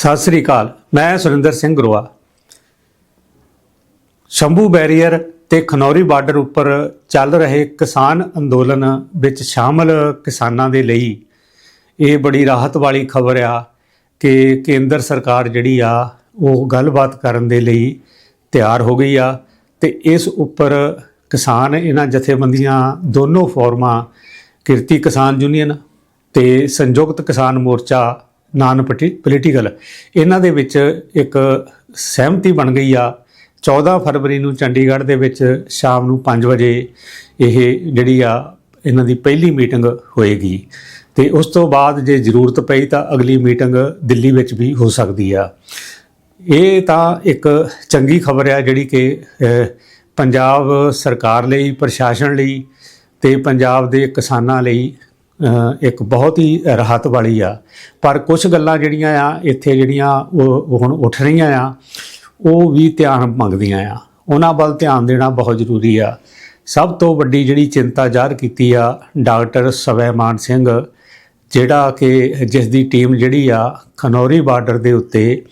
ਸਤਿ ਸ੍ਰੀ ਅਕਾਲ, ਮੈਂ ਸੁਰਿੰਦਰ ਸਿੰਘ ਗਰੋਆ। ਸ਼ੰਭੂ ਬੈਰੀਅਰ ਤੇ ਖਨੌਰੀ ਬਾਰਡਰ ਉੱਪਰ ਚੱਲ ਰਹੇ ਕਿਸਾਨ ਅੰਦੋਲਨ ਵਿੱਚ ਸ਼ਾਮਲ ਕਿਸਾਨਾਂ ਦੇ ਲਈ ਇਹ ਬੜੀ ਰਾਹਤ ਵਾਲੀ ਖਬਰ ਆ ਕਿ ਕੇਂਦਰ ਸਰਕਾਰ ਜਿਹੜੀ ਆ, ਉਹ ਗੱਲਬਾਤ ਕਰਨ ਦੇ ਲਈ ਤਿਆਰ ਹੋ ਗਈ ਆ ਤੇ ਇਸ ਉੱਪਰ ਕਿਸਾਨ, ਇਹਨਾਂ ਜਥੇਬੰਦੀਆਂ ਦੋਨੋਂ ਫੋਰਮਾਂ, ਕਿਰਤੀ ਕਿਸਾਨ ਯੂਨੀਅਨ ਤੇ ਸੰਯੁਕਤ ਕਿਸਾਨ ਮੋਰਚਾ ਨਾਨ ਪੋਲੀਟੀਕਲ ਇਹਨਾਂ ਦੇ ਵਿੱਚ ਇੱਕ ਸਹਿਮਤੀ ਬਣ ਗਈ ਆ। 14 ਫਰਵਰੀ ਨੂੰ ਚੰਡੀਗੜ੍ਹ ਦੇ ਵਿੱਚ ਸ਼ਾਮ ਨੂੰ 5 ਵਜੇ ਇਹ ਜਿਹੜੀ ਆ, ਇਹਨਾਂ ਦੀ ਪਹਿਲੀ ਮੀਟਿੰਗ ਹੋਏਗੀ। ਤੇ ਉਸ ਤੋਂ ਬਾਅਦ ਜੇ ਜ਼ਰੂਰਤ ਪਈ ਤਾਂ ਅਗਲੀ ਮੀਟਿੰਗ ਦਿੱਲੀ ਵਿੱਚ ਵੀ ਹੋ ਸਕਦੀ ਆ। ਇਹ ਤਾਂ ਇੱਕ ਚੰਗੀ ਖਬਰ ਆ ਜਿਹੜੀ ਕਿ ਪੰਜਾਬ ਸਰਕਾਰ ਲਈ, ਪ੍ਰਸ਼ਾਸਨ ਲਈ ਤੇ ਪੰਜਾਬ ਦੇ ਕਿਸਾਨਾਂ ਲਈ ਇੱਕ ਬਹੁਤ ਹੀ ਰਾਹਤ ਵਾਲੀ ਆ। ਪਰ ਕੁਝ ਗੱਲਾਂ ਜਿਹੜੀਆਂ ਆ, ਇੱਥੇ ਜਿਹੜੀਆਂ ਉਹ ਹੁਣ ਉੱਠ ਰਹੀਆਂ ਆ, ਉਹ ਵੀ ਧਿਆਨ ਮੰਗਦੀਆਂ ਆ। ਉਹਨਾਂ ਵੱਲ ਧਿਆਨ ਦੇਣਾ ਬਹੁਤ ਜ਼ਰੂਰੀ ਆ। ਸਭ ਤੋਂ ਵੱਡੀ ਜਿਹੜੀ ਚਿੰਤਾ ਜ਼ਾਹਰ ਕੀਤੀ ਆ ਡਾਕਟਰ ਸਵੈਮਾਨ ਸਿੰਘ, ਜਿਹੜਾ ਕਿ ਜਿਸ ਦੀ ਟੀਮ ਜਿਹੜੀ ਆ ਖਨੌਰੀ ਬਾਰਡਰ ਦੇ ਉੱਤੇ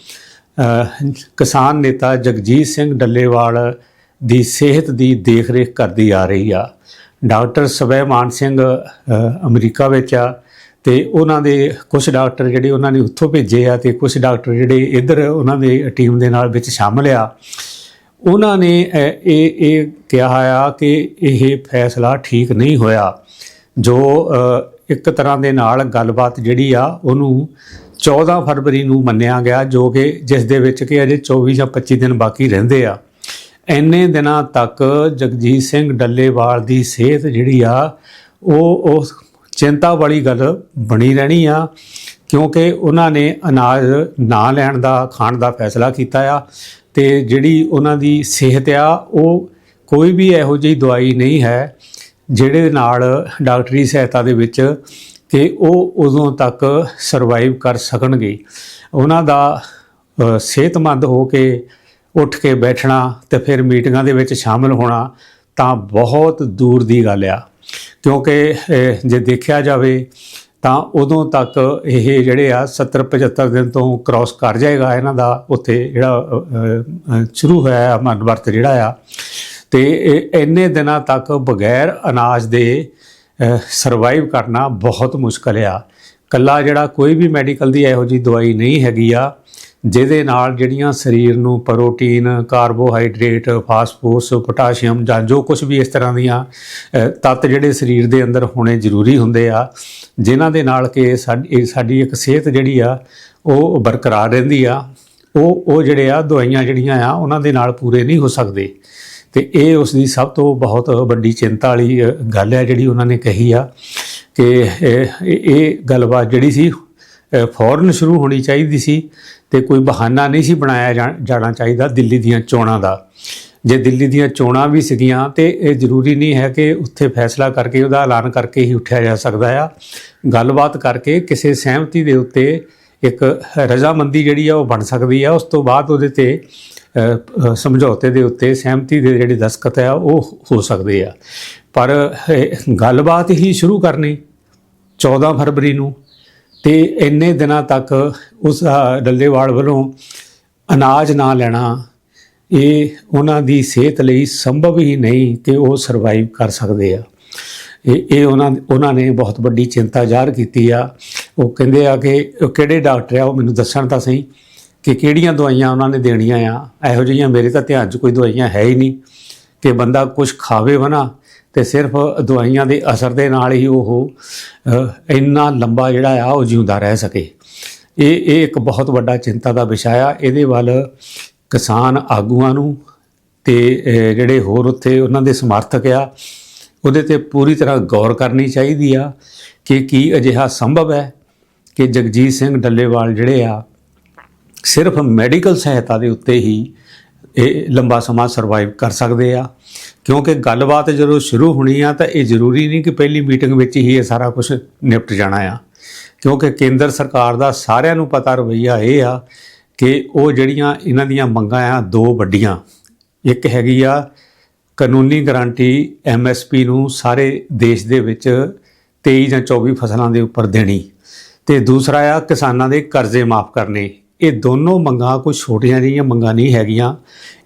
ਕਿਸਾਨ ਨੇਤਾ ਜਗਜੀਤ ਸਿੰਘ ਡੱਲੇਵਾਲ ਦੀ ਸਿਹਤ ਦੀ ਦੇਖਰੇਖ ਕਰਦੀ ਆ ਰਹੀ ਆ। ਡਾਕਟਰ ਸਵੈ ਮਾਨ ਸਿੰਘ ਅਮਰੀਕਾ ਵਿੱਚ ਆ ਤੇ ਉਹਨਾਂ ਦੇ ਕੁਝ ਡਾਕਟਰ ਜਿਹੜੇ ਉਹਨਾਂ ਨੇ ਉੱਥੋਂ ਭੇਜੇ ਆ ਤੇ ਕੁਝ ਡਾਕਟਰ ਜਿਹੜੇ ਇੱਧਰ ਉਹਨਾਂ ਦੇ ਟੀਮ ਦੇ ਨਾਲ ਵਿੱਚ ਸ਼ਾਮਲ ਆ। ਉਹਨਾਂ ਨੇ ਇਹ ਇਹ ਕਿਹਾ ਆ ਕਿ ਇਹ ਫੈਸਲਾ ਠੀਕ ਨਹੀਂ ਹੋਇਆ। ਜੋ ਇੱਕ ਤਰ੍ਹਾਂ ਦੇ ਨਾਲ ਗੱਲਬਾਤ ਜਿਹੜੀ ਆ, ਉਹਨੂੰ 14 ਫਰਵਰੀ ਨੂੰ ਮੰਨਿਆ ਗਿਆ, ਜੋ ਕਿ ਜਿਸ ਦੇ ਵਿੱਚ ਕਿ ਅਜੇ 24 ਜਾਂ 25 ਦਿਨ ਬਾਕੀ ਰਹਿੰਦੇ ਆ। ਇੰਨੇ ਦਿਨਾਂ ਤੱਕ ਜਗਜੀਤ ਸਿੰਘ ਡੱਲੇਵਾਲ ਦੀ ਸਿਹਤ ਜਿਹੜੀ ਆ, ਉਹ ਉਹ ਚਿੰਤਾ ਵਾਲੀ ਗੱਲ ਬਣੀ ਰਹਿਣੀ ਆ, ਕਿਉਂਕਿ ਉਹਨਾਂ ਨੇ ਅਨਾਜ ਨਾ ਲੈਣ ਦਾ, ਖਾਣ ਦਾ ਫੈਸਲਾ ਕੀਤਾ ਆ ਤੇ ਜਿਹੜੀ ਉਹਨਾਂ ਦੀ ਸਿਹਤ ਆ, ਉਹ ਕੋਈ ਵੀ ਇਹੋ ਜਿਹੀ ਦਵਾਈ ਨਹੀਂ ਹੈ ਜਿਹੜੇ ਨਾਲ ਡਾਕਟਰੀ ਸਹਾਇਤਾ ਦੇ ਵਿੱਚ ਕਿ ਉਹ ਉਦੋਂ ਤੱਕ ਸਰਵਾਈਵ ਕਰ ਸਕਣਗੇ। ਉਹਨਾਂ ਦਾ ਸਿਹਤਮੰਦ ਹੋ ਕੇ ਉੱਠ ਕੇ ਬੈਠਣਾ ਤੇ ਫਿਰ ਮੀਟਿੰਗਾਂ ਦੇ ਵਿੱਚ ਸ਼ਾਮਲ ਹੋਣਾ ਤਾਂ ਬਹੁਤ ਦੂਰ ਦੀ ਗੱਲ ਆ। ਕਿਉਂਕਿ ਜੇ ਦੇਖਿਆ ਜਾਵੇ ਤਾਂ ਉਦੋਂ ਤੱਕ ਇਹ ਜਿਹੜੇ ਆ 70 75 ਦਿਨ ਤੋਂ ਕ੍ਰਾਸ ਕਰ ਜਾਏਗਾ ਇਹਨਾਂ ਦਾ ਉੱਥੇ ਜਿਹੜਾ ਸ਼ੁਰੂ ਹੋਇਆ ਆ ਮਨ ਵਰਤ ਜਿਹੜਾ ਆ। ਤੇ ਇਹ ਇੰਨੇ ਦਿਨਾਂ ਤੱਕ ਬਗੈਰ ਅਨਾਜ ਦੇ ਸਰਵਾਈਵ ਕਰਨਾ ਬਹੁਤ ਮੁਸ਼ਕਲ ਆ। ਕੱਲਾ ਜਿਹੜਾ ਕੋਈ ਵੀ ਮੈਡੀਕਲ ਦੀ ਇਹੋ ਜੀ ਦਵਾਈ ਨਹੀਂ ਹੈਗੀ ਆ ਜਿਹਦੇ ਨਾਲ ਜਿਹੜੀਆਂ ਸਰੀਰ ਨੂੰ ਪ੍ਰੋਟੀਨ ਕਾਰਬੋਹਾਈਡਰੇਟ ਫਾਸਫੋਰਸ ਪੋਟਾਸ਼ੀਅਮ ਜਾਂ ਜੋ ਕੁਝ ਵੀ ਇਸ ਤਰ੍ਹਾਂ ਦੀਆਂ ਤੱਤ ਜਿਹੜੇ ਸਰੀਰ ਦੇ ਅੰਦਰ ਹੋਣੇ ਜ਼ਰੂਰੀ ਹੁੰਦੇ ਆ ਜਿਨ੍ਹਾਂ ਦੇ ਨਾਲ ਕਿ ਸਾਡੀ ਸਾਡੀ ਇੱਕ ਸਿਹਤ ਜਿਹੜੀ ਆ ਉਹ ਬਰਕਰਾਰ ਰਹਿੰਦੀ ਆ ਉਹ ਉਹ ਜਿਹੜੇ ਆ ਦਵਾਈਆਂ ਜਿਹੜੀਆਂ ਆ ਉਹਨਾਂ ਦੇ ਨਾਲ ਪੂਰੇ ਨਹੀਂ ਹੋ ਸਕਦੇ। ਤੇ ਇਹ ਉਸ ਦੀ ਸਭ ਤੋਂ ਬਹੁਤ ਵੱਡੀ ਚਿੰਤਾ ਵਾਲੀ ਗੱਲ ਹੈ ਜਿਹੜੀ ਉਹਨਾਂ ਨੇ ਕਹੀ ਆ ਕਿ ਇਹ- ਗੱਲਬਾਤ ਜਿਹੜੀ ਸੀ ਅ, ਫੌਰਨ ਸ਼ੁਰੂ ਹੋਣੀ ਚਾਹੀਦੀ ਸੀ ਤੇ ਕੋਈ ਬਹਾਨਾ ਨਹੀਂ ਸੀ ਬਣਾਇਆ ਜਾ- ਜਾਣਾ ਚਾਹੀਦਾ ਦਿੱਲੀ ਦੀਆਂ ਚੋਣਾਂ ਦਾ। ਜੇ ਦਿੱਲੀ ਦੀਆਂ ਚੋਣਾਂ ਵੀ ਸੀਗੀਆਂ ਤੇ ਇਹ ਜ਼ਰੂਰੀ ਨਹੀਂ ਹੈ ਕਿ ਉੱਥੇ ਫੈਸਲਾ ਕਰਕੇ ਉਹਦਾ ਐਲਾਨ ਕਰਕੇ ਹੀ ਉੱਠਿਆ ਜਾ ਸਕਦਾ ਆ। ਗੱਲਬਾਤ ਕਰਕੇ ਕਿਸੇ ਸਹਿਮਤੀ ਦੇ ਉੱਤੇ ਇੱਕ ਰਜ਼ਾਮੰਦੀ ਜਿਹੜੀ ਆ ਉਹ ਬਣ ਸਕਦੀ ਆ। ਉਸ ਤੋਂ ਬਾਅਦ ਉਹਦੇ ਤੇ ਸਮਝੌਤੇ ਦੇ ਉੱਤੇ ਸਹਿਮਤੀ ਦੇ ਜਿਹੜੇ ਦਸਖਤ ਆ ਉਹ ਹੋ ਸਕਦੇ ਆ। ਪਰ ਗੱਲਬਾਤ ਹੀ ਸ਼ੁਰੂ ਕਰਨੀ 14 ਫਰਵਰੀ ਨੂੰ ਤੇ ਇੰਨੇ ਦਿਨਾਂ ਤੱਕ ਉਸ ਡੱਲੇਵਾਲ ਵੱਲੋਂ ਅਨਾਜ ਨਾ ਲੈਣਾ, ਇਹ ਉਹਨਾਂ ਦੀ ਸਿਹਤ ਲਈ ਸੰਭਵ ਹੀ ਨਹੀਂ ਕਿ ਉਹ ਸਰਵਾਈਵ ਕਰ ਸਕਦੇ ਆ। ਇਹ ਇਹ ਉਹਨਾਂ ਉਹਨਾਂ ਨੇ ਬਹੁਤ ਵੱਡੀ ਚਿੰਤਾ ਜ਼ਾਹਰ ਕੀਤੀ ਆ। ਉਹ ਕਹਿੰਦੇ ਆ ਕਿ ਕਿਹੜੇ ਡਾਕਟਰ ਆ, ਉਹ ਮੈਨੂੰ ਦੱਸਣ ਤਾਂ ਸਹੀ ਕਿ ਕਿਹੜੀਆਂ ਦਵਾਈਆਂ ਉਹਨਾਂ ਨੇ ਦੇਣੀਆਂ ਆ। ਇਹੋ ਜਿਹੀਆਂ ਮੇਰੇ ਤਾਂ ਧਿਆਨ 'ਚ ਕੋਈ ਦਵਾਈਆਂ ਹੈ ਹੀ ਨਹੀਂ ਕਿ ਬੰਦਾ ਕੁਝ ਖਾਵੇ ਬਣਾ ਤੇ ਸਿਰਫ ਦਵਾਈਆਂ ਦੇ ਅਸਰ ਦੇ ਨਾਲ ਹੀ ਉਹ ਇੰਨਾ ਲੰਬਾ ਜਿਹੜਾ ਆ, ਉਹ ਜਿਉਂਦਾ ਰਹਿ ਸਕੇ। ਇਹ ਇਹ ਇੱਕ ਬਹੁਤ ਵੱਡਾ ਚਿੰਤਾ ਦਾ ਵਿਸ਼ਾ ਆ। ਇਹਦੇ ਵੱਲ ਕਿਸਾਨ ਆਗੂਆਂ ਨੂੰ ਤੇ ਜਿਹੜੇ ਹੋਰ ਉੱਥੇ ਉਹਨਾਂ ਦੇ ਸਮਰਥਕ ਆ, ਉਹਦੇ ਤੇ ਪੂਰੀ ਤਰ੍ਹਾਂ ਗੌਰ ਕਰਨੀ ਚਾਹੀਦੀ ਆ ਕਿ ਕੀ ਅਜਿਹਾ ਸੰਭਵ ਹੈ ਕਿ ਜਗਜੀਤ ਸਿੰਘ ਡੱਲੇਵਾਲ ਜਿਹੜੇ ਆ, ਸਿਰਫ ਮੈਡੀਕਲ ਸਹਾਇਤਾ ਦੇ ਉੱਤੇ ਹੀ ਇਹ ਲੰਬਾ ਸਮਾਂ ਸਰਵਾਈਵ ਕਰ ਸਕਦੇ ਆ। ਕਿਉਂਕਿ ਗੱਲਬਾਤ ਜਦੋਂ ਸ਼ੁਰੂ ਹੋਣੀ ਆ ਤਾਂ ਇਹ ਜ਼ਰੂਰੀ ਨਹੀਂ ਕਿ ਪਹਿਲੀ ਮੀਟਿੰਗ ਵਿੱਚ ਹੀ ਇਹ ਸਾਰਾ ਕੁਝ ਨਿਪਟ ਜਾਣਾ ਆ। ਕਿਉਂਕਿ ਕੇਂਦਰ ਸਰਕਾਰ ਦਾ ਸਾਰਿਆਂ ਨੂੰ ਪਤਾ ਰਵਈਆ ਇਹ ਆ ਕਿ ਉਹ ਜਿਹੜੀਆਂ ਇਹਨਾਂ ਦੀਆਂ ਮੰਗਾਂ ਆ, ਦੋ ਵੱਡੀਆਂ। ਇੱਕ ਹੈਗੀ ਆ ਕਾਨੂੰਨੀ ਗਾਰੰਟੀ ਐਮਐਸਪੀ ਨੂੰ ਸਾਰੇ ਦੇਸ਼ ਦੇ ਵਿੱਚ 23 ਜਾਂ 24 ਫਸਲਾਂ ਦੇ ਉੱਪਰ ਦੇਣੀ ਤੇ ਦੂਸਰਾ ਆ ਕਿਸਾਨਾਂ ਦੇ ਕਰਜ਼ੇ ਮਾਫ ਕਰਨੇ। ਇਹ ਦੋਨੋਂ ਮੰਗਾਂ ਕੋਈ ਛੋਟੀਆਂ ਜਿਹੀਆਂ ਮੰਗਾਂ ਨਹੀਂ ਹੈਗੀਆਂ।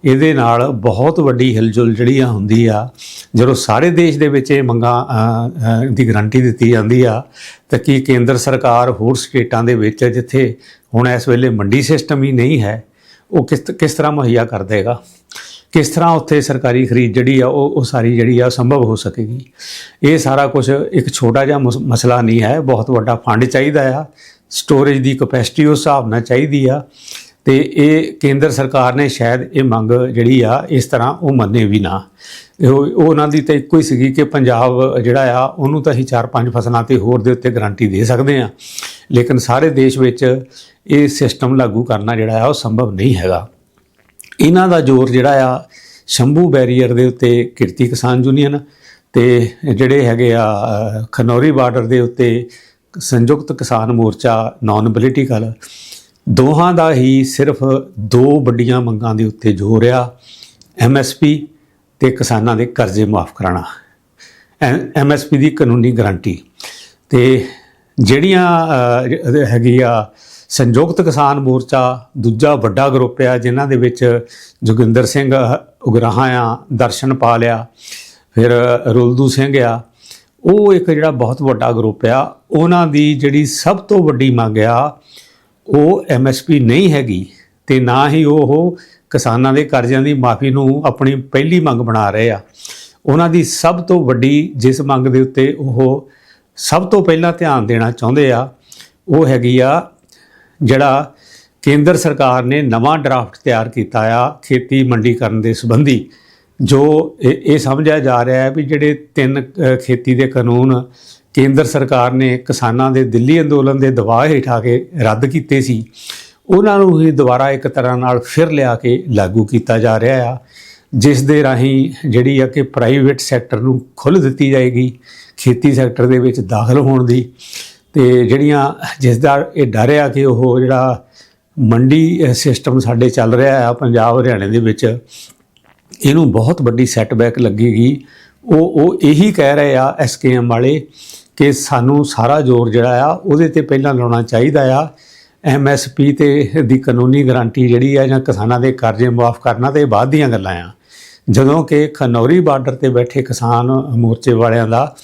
ਇਹਦੇ ਨਾਲ ਬਹੁਤ ਵੱਡੀ ਹਿਲਜੁਲ ਜਿਹੜੀ ਆ ਹੁੰਦੀ ਆ, ਜਦੋਂ ਸਾਰੇ ਦੇਸ਼ ਦੇ ਵਿੱਚ ਇਹ ਮੰਗਾਂ ਦੀ ਗਰੰਟੀ ਦਿੱਤੀ ਜਾਂਦੀ ਆ, ਤਾਂ ਕੀ ਕੇਂਦਰ ਸਰਕਾਰ ਹੋਰ ਸਟੇਟਾਂ ਦੇ ਵਿੱਚ ਜਿੱਥੇ ਹੁਣ ਇਸ ਵੇਲੇ ਮੰਡੀ ਸਿਸਟਮ ਹੀ ਨਹੀਂ ਹੈ, ਉਹ ਕਿਸ ਕਿਸ ਤਰ੍ਹਾਂ ਮੁਹੱਈਆ ਕਰ ਦੇਗਾ? ਕਿਸ ਤਰ੍ਹਾਂ ਉੱਥੇ ਸਰਕਾਰੀ ਖਰੀਦ ਜਿਹੜੀ ਆ, ਉਹ ਉਹ ਸਾਰੀ ਜਿਹੜੀ ਆ ਸੰਭਵ ਹੋ ਸਕੇਗੀ? ਇਹ ਸਾਰਾ ਕੁਝ ਇੱਕ ਛੋਟਾ ਜਿਹਾ ਮਸ- ਮਸਲਾ ਨਹੀਂ ਹੈ, ਬਹੁਤ ਵੱਡਾ ਫੰਡ ਚਾਹੀਦਾ ਆ। ਸਟੋਰੇਜ ਦੀ ਕਪੈਸਿਟੀ ਉਸ ਹਿਸਾਬ ਨਾਲ ਚਾਹੀਦੀ ਆ, ਤੇ ਇਹ ਕੇਂਦਰ ਸਰਕਾਰ ਨੇ ਸ਼ਾਇਦ ਇਹ ਮੰਗ ਜਿਹੜੀ ਆ, ਇਸ ਤਰ੍ਹਾਂ ਉਹ ਮੰਨੇ ਵੀ ਨਾ। ਇਹ, ਉਹ ਉਹਨਾਂ ਦੀ ਤਾਂ ਇੱਕੋ ਹੀ ਸੀਗੀ ਕਿ ਪੰਜਾਬ ਜਿਹੜਾ ਆ, ਉਹਨੂੰ ਤਾਂ ਅਸੀਂ ਚਾਰ ਪੰਜ ਫਸਲਾਂ ਤੇ ਹੋਰ ਦੇ ਉੱਤੇ ਗਾਰੰਟੀ ਦੇ ਸਕਦੇ ਆ। ਲੇਕਿਨ ਸਾਰੇ ਦੇਸ਼ ਵਿੱਚ ਇਹ ਸਿਸਟਮ ਲਾਗੂ ਕਰਨਾ ਜਿਹੜਾ ਆ, ਉਹ ਸੰਭਵ ਨਹੀਂ ਹੈਗਾ। ਇਹਨਾਂ ਦਾ ਜ਼ੋਰ ਜਿਹੜਾ ਆ, ਸ਼ੰਭੂ ਬੈਰੀਅਰ ਦੇ ਉੱਤੇ ਕਿਰਤੀ ਕਿਸਾਨ ਯੂਨੀਅਨ ਤੇ ਜਿਹੜੇ ਹੈਗੇ ਆ ਖਨੌਰੀ ਬਾਰਡਰ ਦੇ ਉੱਤੇ ਸੰਯੁਕਤ ਕਿਸਾਨ ਮੋਰਚਾ ਨਾਨ ਪੋਲੀਟੀਕਲ ਦੋਹਾਂ ਦਾ ਹੀ ਸਿਰਫ ਦੋ ਵੱਡੀਆਂ ਮੰਗਾਂ ਦੇ ਉੱਤੇ ਜ਼ੋਰ ਆ ਐਮਐਸਪੀ ਤੇ ਕਿਸਾਨਾਂ ਦੇ ਕਰਜ਼ੇ ਮਾਫ ਕਰਾਉਣਾ। ਐਮਐਸਪੀ ਦੀ ਕਾਨੂੰਨੀ ਗਾਰੰਟੀ ਤੇ ਜਿਹੜੀਆਂ ਹੈਗੀ ਆ ਸੰਯੁਕਤ ਕਿਸਾਨ ਮੋਰਚਾ, ਦੂਜਾ ਵੱਡਾ ਗਰੁੱਪ ਆ, ਜਿਨ੍ਹਾਂ ਦੇ ਵਿੱਚ ਜੋਗਿੰਦਰ ਸਿੰਘ ਉਗਰਾਹਾਂ ਆ ਦਰਸ਼ਨਪਾਲ ਆ, ਫਿਰ ਰੁਲਦੂ ਸਿੰਘ ਆ ਉਹ ਇੱਕ ਜਿਹੜਾ ਬਹੁਤ ਵੱਡਾ ਗਰੁੱਪ ਆ, ਉਹਨਾਂ ਦੀ ਜਿਹੜੀ ਸਭ ਤੋਂ ਵੱਡੀ ਮੰਗ ਆ, ਉਹ ਐਮਐਸਪੀ ਨਹੀਂ ਹੈਗੀ ਤੇ ਨਾ ਹੀ ਉਹ ਕਿਸਾਨਾਂ ਦੇ ਕਰਜ਼ਿਆਂ ਦੀ ਮਾਫੀ ਨੂੰ ਆਪਣੀ ਪਹਿਲੀ ਮੰਗ ਬਣਾ ਰਹੇ ਆ। ਉਹਨਾਂ ਦੀ ਸਭ ਤੋਂ ਵੱਡੀ ਜਿਸ ਮੰਗ ਦੇ ਉੱਤੇ ਉਹ ਸਭ ਤੋਂ ਪਹਿਲਾਂ ਧਿਆਨ ਦੇਣਾ ਚਾਹੁੰਦੇ ਆ, ਉਹ ਹੈਗੀ ਆ ਜਿਹੜਾ ਕੇਂਦਰ ਸਰਕਾਰ ਨੇ ਨਵਾਂ ਡਰਾਫਟ ਤਿਆਰ ਕੀਤਾ ਆ ਖੇਤੀ ਮੰਡੀਕਰਨ ਦੇ ਸੰਬੰਧੀ। ਜੋ ਇਹ ਇਹ ਸਮਝਿਆ ਜਾ ਰਿਹਾ ਹੈ ਵੀ ਜਿਹੜੇ ਤਿੰਨ ਖੇਤੀ ਦੇ ਕਾਨੂੰਨ ਕੇਂਦਰ ਸਰਕਾਰ ਨੇ ਕਿਸਾਨਾਂ ਦੇ ਦਿੱਲੀ ਅੰਦੋਲਨ ਦੇ ਦਬਾਅ ਹੇਠ ਆ ਕੇ ਰੱਦ ਕੀਤੇ ਸੀ, ਉਹਨਾਂ ਨੂੰ ਹੀ ਦੁਬਾਰਾ ਇੱਕ ਤਰ੍ਹਾਂ ਨਾਲ ਫਿਰ ਲਿਆ ਕੇ ਲਾਗੂ ਕੀਤਾ ਜਾ ਰਿਹਾ ਆ, ਜਿਸ ਦੇ ਰਾਹੀਂ ਜਿਹੜੀ ਆ ਕਿ ਪ੍ਰਾਈਵੇਟ ਸੈਕਟਰ ਨੂੰ ਖੁੱਲ੍ਹ ਦਿੱਤੀ ਜਾਏਗੀ, ਖੇਤੀ ਸੈਕਟਰ ਦੇ ਵਿੱਚ ਦਾਖਲ ਹੋਣ ਦੀ, ਤੇ ਜਿਹੜੀਆਂ ਜਿਸ ਦਾ ਇਹ ਡਰ ਆ ਕਿ ਉਹ ਜਿਹੜਾ ਮੰਡੀ ਸਿਸਟਮ ਸਾਡੇ ਚੱਲ ਰਿਹਾ ਆ ਪੰਜਾਬ, ਹਰਿਆਣੇ ਦੇ ਵਿੱਚ ਇਹਨੂੰ ਬਹੁਤ ਵੱਡੀ ਸੈਟਬੈਕ ਲੱਗੇਗੀ। ਉਹ ਉਹ ਇਹੀ ਕਹਿ ਰਹੇ ਆ ਐਸਕੇਐਮ ਵਾਲੇ ਕਿ ਸਾਨੂੰ ਸਾਰਾ ਜ਼ੋਰ ਜਿਹੜਾ ਆ, ਉਹਦੇ ਤੇ ਪਹਿਲਾਂ ਲਾਉਣਾ ਚਾਹੀਦਾ ਆ। ਐਮਐਸਪੀ ਤੇ ਦੀ ਕਾਨੂੰਨੀ ਗਾਰੰਟੀ ਜਿਹੜੀ ਆ ਜਾਂ ਕਿਸਾਨਾਂ ਦੇ ਕਰਜ਼ੇ ਮਾਫ ਕਰਨਾ ਤੇ ਇਹ ਬਾਅਦ ਦੀਆਂ ਗੱਲਾਂ ਆ। ਜਦੋਂ ਕਿ ਖਨੌਰੀ ਬਾਰਡਰ ਤੇ ਬੈਠੇ ਕਿਸਾਨ ਮੋਰਚੇ ਵਾਲਿਆਂ ਦਾ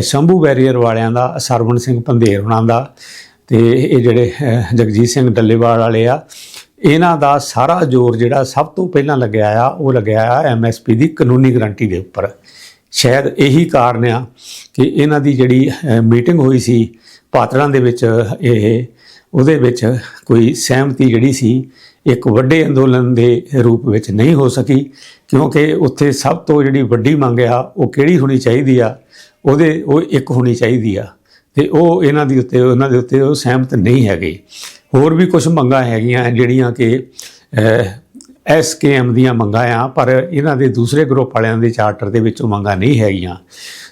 ਸ਼ੰਭੂ ਬੈਰੀਅਰ ਵਾਲਿਆਂ ਦਾ, ਸਰਵਣ ਸਿੰਘ ਪੰਧੇਰ ਹੁਣਾਂ ਦਾ ਤੇ ਇਹ ਜਿਹੜੇ ਜਗਜੀਤ ਸਿੰਘ ਡੱਲੇਵਾਲ ਵਾਲੇ ਆ ਇਹਨਾਂ ਦਾ ਸਾਰਾ ਜ਼ੋਰ ਜਿਹੜਾ ਸਭ ਤੋਂ ਪਹਿਲਾਂ ਲੱਗਿਆ ਆ, ਉਹ ਲੱਗਿਆ ਆ ਐਮਐਸਪੀ ਦੀ ਕਾਨੂੰਨੀ ਗਰੰਟੀ ਦੇ ਉੱਪਰ। ਸ਼ਾਇਦ ਇਹੀ ਕਾਰਨ ਆ ਕਿ ਇਹਨਾਂ ਦੀ ਜਿਹੜੀ ਮੀਟਿੰਗ ਹੋਈ ਸੀ ਪਾਤੜਾਂ ਦੇ ਵਿੱਚ, ਇਹ, ਉਹਦੇ ਵਿੱਚ ਕੋਈ ਸਹਿਮਤੀ ਜਿਹੜੀ ਸੀ, ਇੱਕ ਵੱਡੇ ਅੰਦੋਲਨ ਦੇ ਰੂਪ ਵਿੱਚ ਨਹੀਂ ਹੋ ਸਕੀ, ਕਿਉਂਕਿ ਉੱਥੇ ਸਭ ਤੋਂ ਜਿਹੜੀ ਵੱਡੀ ਮੰਗ ਆ, ਉਹ ਕਿਹੜੀ ਹੋਣੀ ਚਾਹੀਦੀ ਆ? ਉਹਦੇ, ਉਹ ਇੱਕ ਹੋਣੀ ਚਾਹੀਦੀ ਆ। ਤੇ ਉਹ ਇਹਨਾਂ ਦੀ ਉੱਤੇ, ਉਹਨਾਂ ਦੇ ਉੱਤੇ ਉਹ ਸਹਿਮਤ ਨਹੀਂ ਹੈਗੇ। ਹੋਰ ਵੀ ਕੁਝ ਮੰਗਾਂ ਹੈਗੀਆਂ ਜਿਹੜੀਆਂ ਕਿ ਐਸਕੇਐਮ ਦੀਆਂ ਮੰਗਾਂ ਆ, ਪਰ ਇਹਨਾਂ ਦੇ ਦੂਸਰੇ ਗਰੁੱਪ ਵਾਲਿਆਂ ਦੇ ਚਾਰਟਰ ਦੇ ਵਿੱਚ ਉਹ ਮੰਗਾਂ ਨਹੀਂ ਹੈਗੀਆਂ।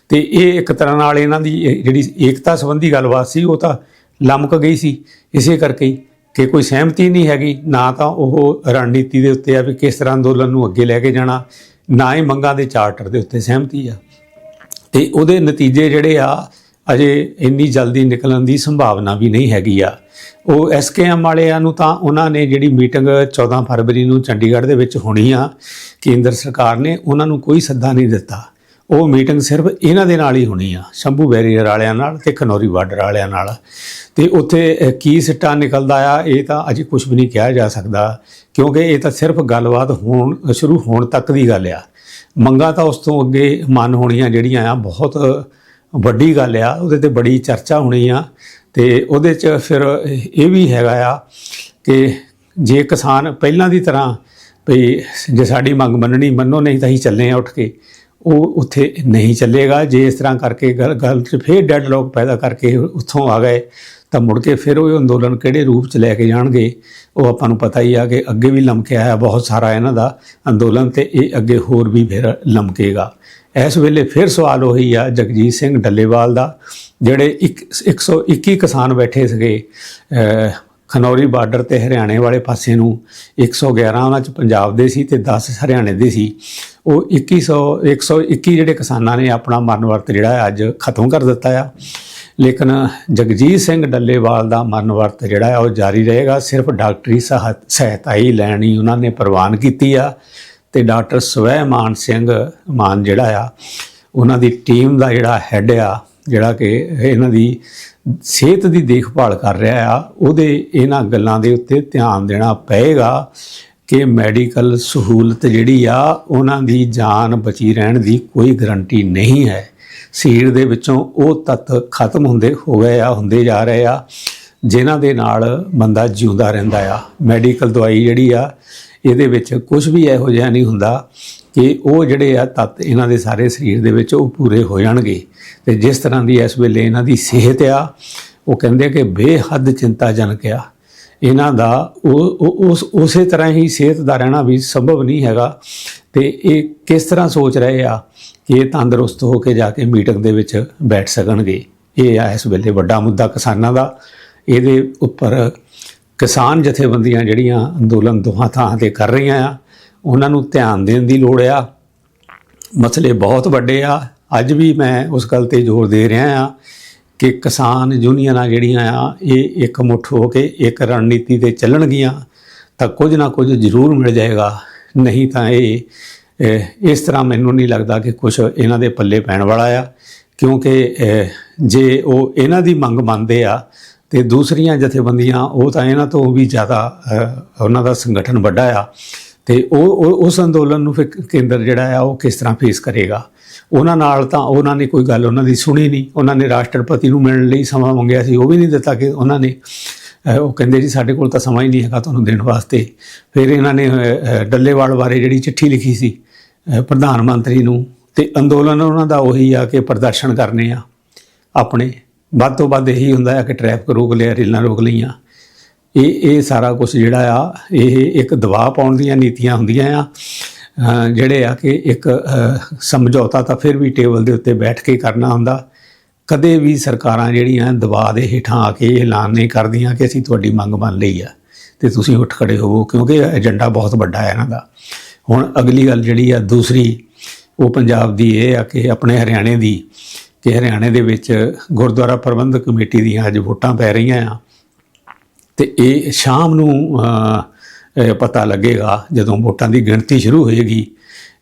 ਤੇ ਇਹ ਇੱਕ ਤਰ੍ਹਾਂ ਨਾਲ ਇਹਨਾਂ ਦੀ ਜਿਹੜੀ ਏਕਤਾ ਸੰਬੰਧੀ ਗੱਲਬਾਤ ਸੀ, ਉਹ ਤਾਂ ਲਮਕ ਗਈ ਸੀ। ਇਸੇ ਕਰਕੇ ਕਿ ਕੋਈ ਸਹਿਮਤੀ ਨਹੀਂ ਹੈਗੀ, ਨਾ ਤਾਂ ਉਹ ਰਣਨੀਤੀ ਦੇ ਉੱਤੇ ਆ ਵੀ ਕਿਸ ਤਰ੍ਹਾਂ ਅੰਦੋਲਨ ਨੂੰ ਅੱਗੇ ਲੈ ਕੇ ਜਾਣਾ, ਨਾ ਹੀ ਮੰਗਾਂ ਦੇ ਚਾਰਟਰ ਦੇ ਉੱਤੇ ਸਹਿਮਤੀ ਆ। ਤੇ ਉਹਦੇ ਨਤੀਜੇ ਜਿਹੜੇ ਆ, ਅਜੇ ਇੰਨੀ ਜਲਦੀ ਨਿਕਲਣ ਦੀ ਸੰਭਾਵਨਾ ਵੀ ਨਹੀਂ ਹੈਗੀ ਆ। ਉਹ ਐਸਕੇਐਮ ਵਾਲਿਆਂ ਨੂੰ ਤਾਂ ਉਹਨਾਂ ਨੇ ਜਿਹੜੀ ਮੀਟਿੰਗ 14 ਫਰਵਰੀ ਨੂੰ ਚੰਡੀਗੜ੍ਹ ਦੇ ਵਿੱਚ ਹੋਣੀ ਆ, ਕੇਂਦਰ ਸਰਕਾਰ ਨੇ ਉਹਨਾਂ ਨੂੰ ਕੋਈ ਸੱਦਾ ਨਹੀਂ ਦਿੱਤਾ। ਉਹ ਮੀਟਿੰਗ ਸਿਰਫ ਇਹਨਾਂ ਦੇ ਨਾਲ ਹੀ ਹੋਣੀ ਆ, ਸ਼ੰਭੂ ਬੈਰੀਅਰ ਵਾਲਿਆਂ ਨਾਲ ਤੇ ਖਨੌਰੀ ਬਾਰਡਰ ਵਾਲਿਆਂ ਨਾਲ। ਤੇ ਉੱਥੇ ਕੀ ਸਿੱਟਾ ਨਿਕਲਦਾ ਆ, ਇਹ ਤਾਂ ਅਜੇ ਕੁਝ ਵੀ ਨਹੀਂ ਕਿਹਾ ਜਾ ਸਕਦਾ, ਕਿਉਂਕਿ ਇਹ ਤਾਂ ਸਿਰਫ ਗੱਲਬਾਤ ਹੋਣ, ਸ਼ੁਰੂ ਹੋਣ ਤੱਕ ਦੀ ਗੱਲ ਆ। ਮੰਗਾ ਤਾਂ ਉਸ ਤੋਂ ਅੱਗੇ ਮਨ ਹੋਣੀਆਂ ਜਿਹੜੀਆਂ ਆ, ਬਹੁਤ ਵੱਡੀ ਗੱਲ ਆ, ਉਹਦੇ ਤੇ ਬੜੀ ਚਰਚਾ ਹੋਣੀ ਆ ਤੇ ਉਹਦੇ 'ਚ ਫਿਰ ਇਹ ਵੀ ਹੈਗਾ ਆ ਕਿ ਜੇ ਕਿਸਾਨ ਪਹਿਲਾਂ ਦੀ ਤਰ੍ਹਾਂ ਵੀ ਜੇ ਸਾਡੀ ਮੰਗ ਮੰਨਣੀ, ਮੰਨੋ ਨਹੀਂ ਤਾਂ ਅਸੀਂ ਚੱਲੇ ਆ ਉੱਠ ਕੇ। ਉਹ ਉੱਥੇ ਨਹੀਂ ਚੱਲੇਗਾ, ਜੇ ਇਸ ਤਰ੍ਹਾਂ ਕਰਕੇ ਗੱਲ ਗੱਲ 'ਚ ਫੇਰ ਡੈਡਲੌਕ ਪੈਦਾ ਕਰਕੇ ਉੱਥੋਂ ਆ ਗਏ, ਤਾਂ ਮੁੜ ਕੇ ਫਿਰ ਉਹ ਅੰਦੋਲਨ ਕਿਹੜੇ ਰੂਪ 'ਚ ਲੈ ਕੇ ਜਾਣਗੇ? ਉਹ ਆਪਾਂ ਨੂੰ ਪਤਾ ਹੀ ਆ ਕਿ ਅੱਗੇ ਵੀ ਲਮਕਿਆ ਹੈ ਬਹੁਤ ਸਾਰਾ ਇਹਨਾਂ ਦਾ ਅੰਦੋਲਨ ਤੇ ਇਹ ਅੱਗੇ ਹੋਰ ਵੀ ਫਿਰ ਲਮਕੇਗਾ। ਇਸ ਵੇਲੇ ਫਿਰ ਸਵਾਲ ਉਹੀ ਆ, ਜਗਜੀਤ ਸਿੰਘ ਡੱਲੇਵਾਲ ਦਾ, ਜਿਹੜੇ ਇੱਕ 121 ਕਿਸਾਨ ਬੈਠੇ ਸੀਗੇ ਖਨੌਰੀ ਬਾਰਡਰ ਤੇ ਹਰਿਆਣੇ ਵਾਲੇ ਪਾਸੇ ਨੂੰ 111 ਉਹਨਾਂ ਚ ਪੰਜਾਬ ਦੇ ਸੀ ਤੇ 10 ਹਰਿਆਣੇ ਦੇ ਸੀ। ਉਹ 2100 121 ਜਿਹੜੇ ਕਿਸਾਨਾਂ ਨੇ ਆਪਣਾ ਮਰਨ ਵਰਤ ਜਿਹੜਾ ਅੱਜ ਖਤਮ ਕਰ ਦਿੱਤਾ ਆ। ਲੇਕਿਨ ਜਗਜੀਤ ਸਿੰਘ ਡੱਲੇਵਾਲ ਦਾ ਮਰਨ ਵਰਤ ਜਿਹੜਾ ਹੈ ਉਹ ਜਾਰੀ ਰਹੇਗਾ, ਸਿਰਫ ਡਾਕਟਰੀ ਸਹਾਇ- ਸਹਾਇਤਾ ਹੀ ਲੈਣੀ ਉਹਨਾਂ ਨੇ ਪ੍ਰਵਾਨ ਕੀਤੀ ਆ। ਤੇ ਡਾਕਟਰ ਸਵੈ ਮਾਨ ਸਿੰਘ ਮਾਨ ਜਿਹੜਾ ਆ, ਉਹਨਾਂ ਦੀ ਟੀਮ ਦਾ ਜਿਹੜਾ ਹੈੱਡ ਆ, ਜਿਹੜਾ ਕਿ ਇਹਨਾਂ ਦੀ ਸਿਹਤ ਦੀ ਦੇਖਭਾਲ ਕਰ ਰਿਹਾ ਆ, ਉਹਦੇ ਇਹਨਾਂ ਗੱਲਾਂ ਦੇ ਉੱਤੇ ਧਿਆਨ ਦੇਣਾ ਪਏਗਾ ਕਿ ਮੈਡੀਕਲ ਸਹੂਲਤ ਜਿਹੜੀ ਆ, ਉਹਨਾਂ ਦੀ ਜਾਨ ਬਚੀ ਰਹਿਣ ਦੀ ਕੋਈ ਗਰੰਟੀ ਨਹੀਂ ਹੈ। ਸਰੀਰ ਦੇ ਵਿੱਚੋਂ ਉਹ ਤੱਤ ਖਤਮ ਹੁੰਦੇ ਹੋ ਗਏ ਆ, ਹੁੰਦੇ ਜਾ ਰਹੇ ਆ, ਜਿਨ੍ਹਾਂ ਦੇ ਨਾਲ ਬੰਦਾ ਜਿਉਂਦਾ ਰਹਿੰਦਾ ਆ। ਮੈਡੀਕਲ ਦਵਾਈ ਜਿਹੜੀ ਆ ਇਹਦੇ ਵਿੱਚ ਕੁਝ ਵੀ ਇਹੋ ਜਿਹਾ ਨਹੀਂ ਹੁੰਦਾ ਕਿ ਉਹ ਜਿਹੜੇ ਆ ਤੱਤ ਇਹਨਾਂ ਦੇ ਸਾਰੇ ਸਰੀਰ ਦੇ ਵਿੱਚ ਉਹ ਪੂਰੇ ਹੋ ਜਾਣਗੇ। ਤੇ ਜਿਸ ਤਰ੍ਹਾਂ ਦੀ ਇਸ ਵੇਲੇ ਇਹਨਾਂ ਦੀ ਸਿਹਤ ਆ, ਉਹ ਕਹਿੰਦੇ ਕਿ ਬੇਹੱਦ ਚਿੰਤਾਜਨਕ ਆ। ਇਹਨਾਂ ਦਾ ਉਹ, ਉਹ- ਉਸ, ਉਸੇ ਤਰ੍ਹਾਂ ਹੀ ਸਿਹਤ ਦਾ ਰਹਿਣਾ ਵੀ ਸੰਭਵ ਨਹੀਂ ਹੈਗਾ। ਤੇ ਇਹ ਕਿਸ ਤਰ੍ਹਾਂ ਸੋਚ ਰਹੇ ਆ ਕਿ ਇਹ ਤੰਦਰੁਸਤ ਹੋ ਕੇ ਜਾ ਕੇ ਮੀਟਿੰਗ ਦੇ ਵਿੱਚ ਬੈਠ ਸਕਣਗੇ? ਇਹ ਆ ਇਸ ਵੇਲੇ ਵੱਡਾ ਮੁੱਦਾ ਕਿਸਾਨਾਂ ਦਾ। ਇਹਦੇ ਉੱਪਰ ਕਿਸਾਨ ਜਥੇਬੰਦੀਆਂ ਜਿਹੜੀਆਂ ਅੰਦੋਲਨ ਦੋਹਾਂ ਥਾਂ ਤੇ ਕਰ ਰਹੀਆਂ ਆ, ਉਹਨਾਂ ਨੂੰ ਧਿਆਨ ਦੇਣ ਦੀ ਲੋੜ ਆ। ਮਸਲੇ ਬਹੁਤ ਵੱਡੇ ਆ। ਅੱਜ ਵੀ ਮੈਂ ਉਸ ਗੱਲ ਤੇ ਜ਼ੋਰ ਦੇ ਰਿਹਾ ਆ ਕਿ ਕਿਸਾਨ ਯੂਨੀਅਨਾਂ ਜਿਹੜੀਆਂ ਆ, ਇਹ ਇੱਕ ਮੁੱਠ ਹੋ ਕੇ ਇੱਕ ਰਣਨੀਤੀ ਤੇ ਚੱਲਣਗੀਆਂ ਤਾਂ ਕੁਝ ਨਾ ਕੁਝ ਜ਼ਰੂਰ ਮਿਲ ਜਾਏਗਾ। ਨਹੀਂ ਤਾਂ ਇਹ ਇਸ ਤਰ੍ਹਾਂ ਮੈਨੂੰ ਨਹੀਂ ਲੱਗਦਾ ਕਿ ਕੁਝ ਇਹਨਾਂ ਦੇ ਪੱਲੇ ਪੈਣ ਵਾਲਾ ਆ। ਕਿਉਂਕਿ ਜੇ ਉਹ ਇਹਨਾਂ ਦੀ ਮੰਗ ਮੰਨਦੇ ਆ ਤੇ ਦੂਸਰੀਆਂ ਜਥੇਬੰਦੀਆਂ, ਉਹ ਤਾਂ ਇਹਨਾਂ ਤੋਂ ਵੀ ਜ਼ਿਆਦਾ ਉਹਨਾਂ ਦਾ ਸੰਗਠਨ ਵੱਡਾ ਆ। ਤੇ ਉਹ ਉਸ ਅੰਦੋਲਨ ਨੂੰ ਫਿਰ ਕੇਂਦਰ ਜਿਹੜਾ ਆ, ਉਹ ਕਿਸ ਤਰ੍ਹਾਂ ਫੇਸ ਕਰੇਗਾ? ਉਹਨਾਂ ਨਾਲ ਤਾਂ ਉਹਨਾਂ ਨੇ ਕੋਈ ਗੱਲ ਉਹਨਾਂ ਦੀ ਸੁਣੀ ਨਹੀਂ। ਉਹਨਾਂ ਨੇ ਰਾਸ਼ਟਰਪਤੀ ਨੂੰ ਮਿਲਣ ਲਈ ਸਮਾਂ ਮੰਗਿਆ ਸੀ, ਉਹ ਵੀ ਨਹੀਂ ਦਿੱਤਾ ਕਿ ਉਹਨਾਂ ਨੇ। ਉਹ ਕਹਿੰਦੇ ਜੀ, ਸਾਡੇ ਕੋਲ ਤਾਂ ਸਮਾਂ ਹੀ ਨਹੀਂ ਹੈਗਾ ਤੁਹਾਨੂੰ ਦੇਣ ਵਾਸਤੇ। ਫਿਰ ਇਹਨਾਂ ਨੇ ਡੱਲੇਵਾਲ ਬਾਰੇ ਜਿਹੜੀ ਚਿੱਠੀ ਲਿਖੀ ਸੀ ਪ੍ਰਧਾਨ ਮੰਤਰੀ ਨੂੰ, ਤੇ ਅੰਦੋਲਨ ਉਹਨਾਂ ਦਾ ਉਹੀ ਆ ਕਿ ਪ੍ਰਦਰਸ਼ਨ ਕਰਨੇ ਆ, ਆਪਣੇ। ਵੱਧ ਤੋਂ ਵੱਧ ਇਹੀ ਹੁੰਦਾ ਹੈ ਕਿ ਟ੍ਰੈਫਿਕ ਰੋਕ ਲਿਆ, ਰੇਲਾਂ ਰੋਕ ਲਈਆਂ। ਇਹ ਇਹ ਸਾਰਾ ਕੁਝ ਜਿਹੜਾ ਆ, ਇਹ ਇੱਕ ਦਬਾਅ ਪਾਉਣ ਦੀਆਂ ਨੀਤੀਆਂ ਹੁੰਦੀਆਂ ਆ। ਜਿਹੜੇ ਆ ਕਿ ਇੱਕ ਸਮਝੌਤਾ ਤਾਂ ਫਿਰ ਵੀ ਟੇਬਲ ਦੇ ਉੱਤੇ ਬੈਠ ਕੇ ਕਰਨਾ ਹੁੰਦਾ। ਕਦੇ ਵੀ ਸਰਕਾਰਾਂ ਜਿਹੜੀਆਂ ਦਬਾਅ ਦੇ ਹੇਠਾਂ ਆ ਕੇ ਇਹ ਐਲਾਨ ਨਹੀਂ ਕਰਦੀਆਂ ਕਿ ਅਸੀਂ ਤੁਹਾਡੀ ਮੰਗ ਮੰਨ ਲਈ ਆ ਤੇ ਤੁਸੀਂ ਉੱਠ ਖੜੇ ਹੋਵੋ, ਕਿਉਂਕਿ ਏਜੰਡਾ ਬਹੁਤ ਵੱਡਾ ਹੈ ਇਹਨਾਂ ਦਾ। ਹੁਣ ਅਗਲੀ ਗੱਲ ਜਿਹੜੀ ਆ, ਦੂਸਰੀ, ਉਹ ਪੰਜਾਬ ਦੀ ਇਹ ਆ ਕਿ ਆਪਣੇ ਹਰਿਆਣੇ ਦੀ ਕਿ ਹਰਿਆਣੇ ਦੇ ਵਿੱਚ ਗੁਰਦੁਆਰਾ ਪ੍ਰਬੰਧਕ ਕਮੇਟੀ ਦੀਆਂ ਅੱਜ ਵੋਟਾਂ ਪੈ ਰਹੀਆਂ ਆ। ਤੇ ਇਹ ਸ਼ਾਮ ਨੂੰ ਪਤਾ ਲੱਗੇਗਾ ਜਦੋਂ ਵੋਟਾਂ ਦੀ ਗਿਣਤੀ ਸ਼ੁਰੂ ਹੋਏਗੀ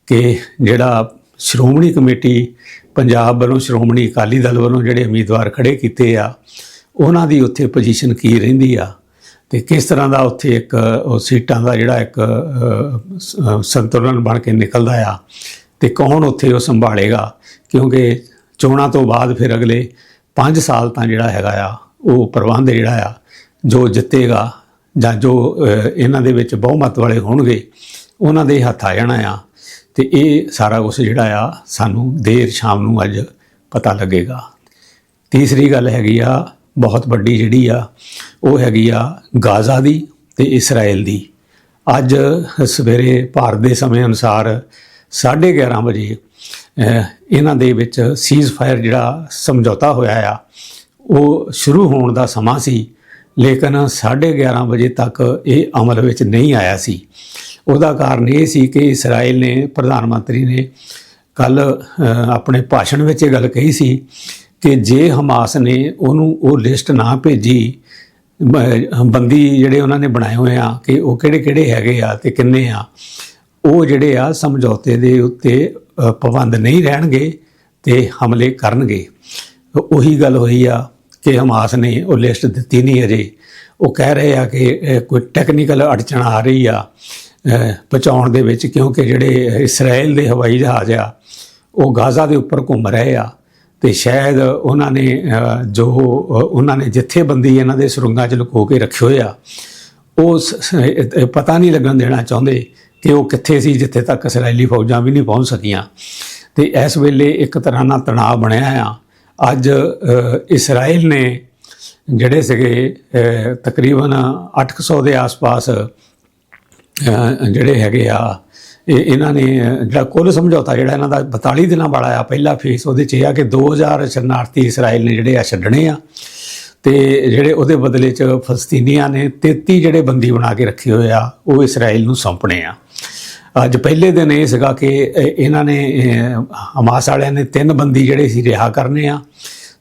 ਕਿ ਜਿਹੜਾ ਸ਼੍ਰੋਮਣੀ ਕਮੇਟੀ, ਪੰਜਾਬ ਵੱਲੋਂ ਸ਼੍ਰੋਮਣੀ ਅਕਾਲੀ ਦਲ ਵੱਲੋਂ ਜਿਹੜੇ ਉਮੀਦਵਾਰ ਖੜੇ ਕੀਤੇ ਆ, ਉਹਨਾਂ ਦੀ ਉੱਥੇ ਪੋਜੀਸ਼ਨ ਕੀ ਰਹਿੰਦੀ ਆ? ਤੇ ਕਿਸ ਤਰ੍ਹਾਂ ਦਾ ਉੱਥੇ ਇੱਕ, ਉਹ ਸੀਟਾਂ ਦਾ ਜਿਹੜਾ ਇੱਕ ਸੰਤੁਲਨ ਬਣ ਕੇ ਨਿਕਲਦਾ ਆ? ਤੇ ਕੌਣ ਉੱਥੇ ਉਹ ਸੰਭਾਲੇਗਾ? ਕਿਉਂਕਿ ਚੋਣਾਂ ਤੋਂ ਬਾਅਦ ਫਿਰ ਅਗਲੇ 5 ਸਾਲ ਤਾਂ ਜਿਹੜਾ ਹੈਗਾ ਆ, ਉਹ ਪ੍ਰਬੰਧ ਜਿਹੜਾ ਆ, ਜੋ ਜਿੱਤੇਗਾ ਜਾਂ ਜੋ ਇਹਨਾਂ ਦੇ ਵਿੱਚ ਬਹੁਮਤ ਵਾਲੇ ਹੋਣਗੇ, ਉਹਨਾਂ ਦੇ ਹੱਥ ਆ ਜਾਣਾ ਆ। ਤੇ ਇਹ ਸਾਰਾ ਕੁਝ ਜਿਹੜਾ ਆ, ਸਾਨੂੰ ਦੇਰ ਸ਼ਾਮ ਨੂੰ ਅੱਜ ਪਤਾ ਲੱਗੇਗਾ। ਤੀਸਰੀ ਗੱਲ ਹੈਗੀ ਆ, ਬਹੁਤ ਵੱਡੀ ਜਿਹੜੀ ਆ, ਉਹ ਹੈਗੀ ਆ ਗਾਜ਼ਾ ਦੀ ਤੇ ਇਸਰਾਇਲ ਦੀ। ਅੱਜ ਸਵੇਰੇ ਭਾਰਤ ਦੇ ਸਮੇਂ ਅਨੁਸਾਰ 11:30 ਵਜੇ ਇਹਨਾਂ ਦੇ ਵਿੱਚ ਸੀਜ਼ ਫਾਇਰ ਜਿਹੜਾ ਸਮਝੌਤਾ ਹੋਇਆ ਆ, ਉਹ ਸ਼ੁਰੂ ਹੋਣ ਦਾ ਸਮਾਂ ਸੀ, ਲੇਕਿਨ 11:30 ਵਜੇ ਤੱਕ ਇਹ ਅਮਲ ਵਿੱਚ ਨਹੀਂ ਆਇਆ ਸੀ। ਉਹਦਾ ਕਾਰਨ ਇਹ ਸੀ ਕਿ ਇਸਰਾਇਲ ਨੇ, ਪ੍ਰਧਾਨ ਮੰਤਰੀ ਨੇ ਕੱਲ ਆਪਣੇ ਭਾਸ਼ਣ ਵਿੱਚ ਇਹ ਗੱਲ ਕਹੀ ਸੀ ਕਿ ਜੇ ਹਮਾਸ ਨੇ ਉਹਨੂੰ ਉਹ ਲਿਸਟ ਨਾ ਭੇਜੀ ਬੰਦੀ ਜਿਹੜੇ ਉਹਨਾਂ ਨੇ ਬਣਾਏ ਹੋਏ ਆ, ਕਿ ਉਹ ਕਿਹੜੇ ਕਿਹੜੇ ਹੈਗੇ ਆ ਤੇ ਕਿੰਨੇ ਆ ਉਹ ਜਿਹੜੇ ਆ ਸਮਝੌਤੇ ਦੇ ਉੱਤੇ ਪਾਬੰਦ ਨਹੀਂ ਰਹਿਣਗੇ ਤੇ ਹਮਲੇ ਕਰਨਗੇ। ਉਹੀ ਗੱਲ ਹੋਈ ਆ ਕਿ ਹਮਾਸ ਨੇ ਉਹ ਲਿਸਟ ਦਿੱਤੀ ਨਹੀਂ ਅਜੇ ਉਹ ਕਹਿ ਰਹੇ ਆ ਕਿ ਕੋਈ ਟੈਕਨੀਕਲ ਅੜਚਣ ਆ ਰਹੀ ਆ ਪਹੁੰਚਾਉਣ ਦੇ ਵਿੱਚ ਕਿਉਂਕਿ ਜਿਹੜੇ ਇਸਰਾਇਲ ਦੇ ਹਵਾਈ ਜਹਾਜ਼ ਆ, ਉਹ ਗਾਜ਼ਾ ਦੇ ਉੱਪਰ ਘੁੰਮ ਰਹੇ ਆ। ਤੇ ਸ਼ਾਇਦ ਉਹਨਾਂ ਨੇ ਜੋ ਉਹਨਾਂ ਨੇ ਜਥੇਬੰਦੀ ਇਹਨਾਂ ਦੇ ਸੁਰੰਗਾਂ 'ਚ ਲੁਕੋ ਕੇ ਰੱਖੇ ਹੋਏ ਆ, ਉਹ ਸ- ਪਤਾ ਨਹੀਂ ਲੱਗਣ ਦੇਣਾ ਚਾਹੁੰਦੇ ਤੇ ਉਹ ਕਿੱਥੇ ਸੀ ਜਿੱਥੇ ਤੱਕ ਇਸرائیਲੀ ਫੌਜਾਂ ਵੀ ਨਹੀਂ ਪਹੁੰਚ ਸਕੀਆਂ। ਤੇ ਇਸ ਵੇਲੇ ਇੱਕ ਤਰ੍ਹਾਂ ਦਾ ਤਣਾਅ ਬਣਿਆ ਆ। ਅੱਜ ਇਸਰਾਇਲ ਨੇ ਜਿਹੜੇ ਸੀਗੇ ਤਕਰੀਬਨ 800 ਦੇ ਆਸ-ਪਾਸ ਜਿਹੜੇ ਹੈਗੇ ਆ, ਇਹ ਇਹਨਾਂ ਨੇ ਜਿਹੜਾ ਕੁੱਲ ਸਮਝੌਤਾ ਜਿਹੜਾ ਇਹਨਾਂ ਦਾ 42 ਦਿਨਾਂ ਵਾਲਾ ਆ, ਪਹਿਲਾ ਫੇਸ ਉਹਦੇ 'ਚ ਇਹ ਆ ਕਿ 2000 ਸ਼ਰਨਾਰਥੀ ਇਸਰਾਇਲ ਨੇ ਜਿਹੜੇ ਆ ਛੱਡਣੇ ਆ। ਤੇ ਜਿਹੜੇ ਉਹਦੇ ਬਦਲੇ 'ਚ ਫਲਸਤੀਨੀਆਂ ਨੇ 33 ਜਿਹੜੇ ਬੰਦੀ ਬਣਾ ਕੇ ਰੱਖੇ ਹੋਏ ਆ, ਉਹ ਇਸਰਾਇਲ ਨੂੰ ਸੌਂਪਣੇ ਆ। ਅੱਜ ਪਹਿਲੇ ਦਿਨ ਇਹ ਸੀਗਾ ਕਿ ਇਹਨਾਂ ਨੇ ਹਮਾਸ ਵਾਲਿਆਂ ਨੇ ਤਿੰਨ ਬੰਦੀ ਜਿਹੜੇ ਸੀ ਰਿਹਾ ਕਰਨੇ ਆ